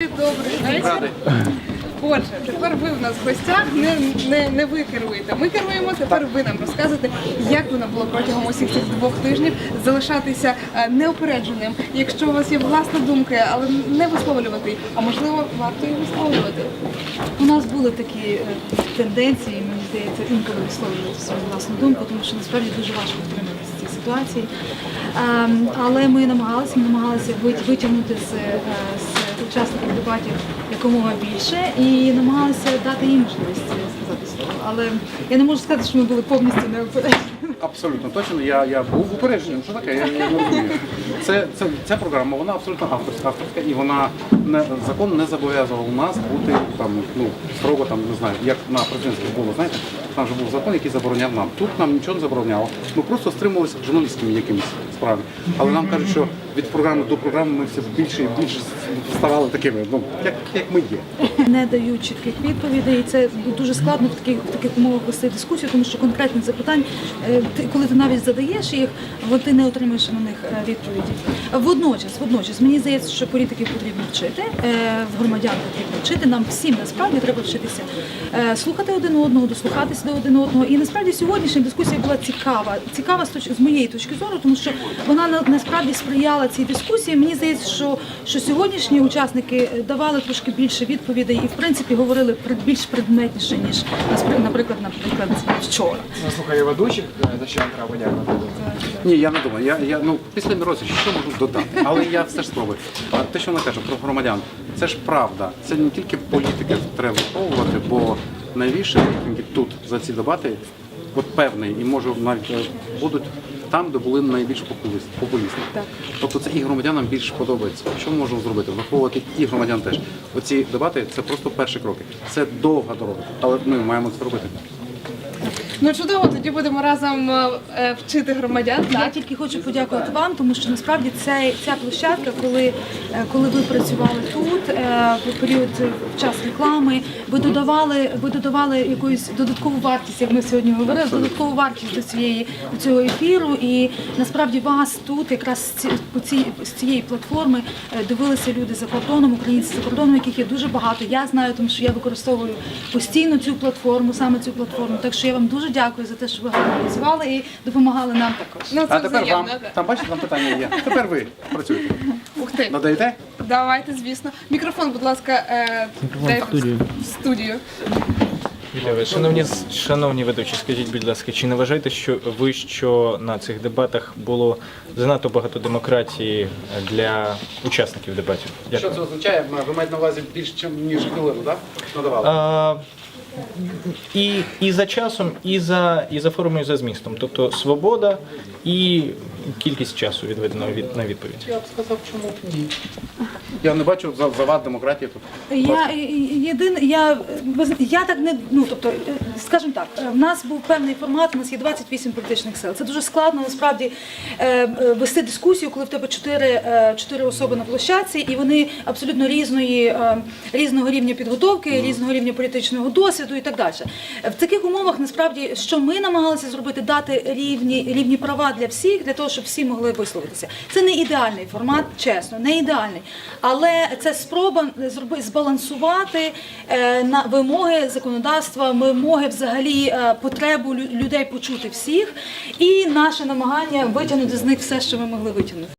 Добрий вечір. Отже, тепер ви в нас в гостях, не, не, не ви керуєте. Ми керуємо, тепер ви нам розказуєте, як воно було протягом усіх цих двох тижнів залишатися е, неопередженим. Якщо у вас є власна думка, але не висловлювати, її, а можливо, варто її висловлювати. У нас були такі е, тенденції, мені здається, інколи висловлювати свою власну думку, тому що насправді дуже важко втриматися цій ситуації. Ем, Але ми намагалися, ми намагалися витягнути з, е, з учасників дебатів якомога більше і намагалися дати їм можливість сказати слово. Але я не можу сказати, що ми були повністю неопереджені. Абсолютно точно. Я, я був упередженим. Що таке? Я, не розумію. Це, це, ця програма, вона абсолютно авторська, авторська і вона не закон не зобов'язував нас бути там, ну строго там не знаю, як на президентських було. Знаєте, там же був закон, який забороняв нам. Тут нам нічого не забороняло. Ми просто стримувалися журналістськими якимись справами. Але нам кажуть, що від програми до програми ми все більше і більше ставали такими, ну як, як ми є. не дають чітких відповідей. І це дуже складно в таких в таких умовах вести дискусію, тому що конкретних запитань, е, ти коли ти навіть задаєш їх, ти не отримуєш на них е, відповіді. Водночас, водночас, мені здається, що політиків потрібно вчити, е, громадян потрібно вчити. Нам всім насправді треба вчитися слухати один одного, дослухатися до один одного. І насправді сьогоднішня дискусія була цікава. Цікава з точ- з моєї точки зору, тому що вона на- насправді сприяла цій дискусії. Мені здається, що, що сьогоднішні учасники е, давали трошки більше відповідей і в принципі говорили більш предметніше ніж наприклад, наприклад, вчора. Ну, слухай, ведучих, е, за що вам треба подякувати. Ні, я не думаю. Я, я ну після Міросича що можу додати, але я все ж спробую. А те, що вона каже про громадян, це ж правда. Це не тільки політики треба враховувати, бо найбільше рейтинги тут за ці дебати, от певний, і може навіть е, будуть там, де були найбільш популісти. Так. Тобто це і громадянам більше подобається. Що ми можемо зробити? Враховувати і громадян теж. Оці дебати це просто перші кроки. Це довга дорога, але ми маємо це робити. Ну чудово, тоді будемо разом е, е, вчити громадян. Я Так? тільки хочу подякувати вам, тому що насправді ця, ця площадка, коли, е, коли ви працювали тут е, в період е, в час реклами, ви додавали, ви додавали якусь додаткову вартість, як ми сьогодні говорили, додаткову вартість до цієї до цього ефіру. І насправді вас тут, якраз з ці- по цій з цієї платформи, е, дивилися люди за кордоном, українці за кордоном, яких є дуже багато. Я знаю, тому що я використовую постійно цю платформу, саме цю платформу. Так що я вам дуже дякую за те, що ви гарно працювали і допомагали нам також. Ну, це А тепер взаємно, вам так. там бачите, там питання є. Тепер ви працюєте. Ух ти. Надаєте? Давайте, звісно. Мікрофон, будь ласка, е, дайте в студію. в студію. Шановні, шановні ведучі, скажіть, будь ласка, чи не вважаєте, що ви що на цих дебатах було занадто багато демократії для учасників дебатів? Що це означає? Ви маєте на увазі більше, ніж хвилину, так? Надавали. А, і, і за часом, і за, і за формою, і за змістом. Тобто свобода і кількість часу відведеного від, на відповідь. Я б сказав, чому ні. Я не бачу за- завад демократії тут. Я єдине, я я так не ну тобто, е, скажімо так, е, в нас був певний формат. У нас є 28 політичних сил. Це дуже складно насправді е, вести дискусію, коли в тебе чотири, е, чотири особи на площадці, і вони абсолютно різної різного рівня підготовки, різного рівня політичного досвіду і так далі. В таких умовах насправді, що ми намагалися зробити, дати рівні рівні права для всіх, для того, щоб всі могли висловитися. Це не ідеальний формат, чесно, не ідеальний. Але це спроба зроби збалансувати е, на вимоги законодавства, вимоги взагалі е, потребу лю- людей почути всіх, і наше намагання витягнути з них все, що ми могли витягнути.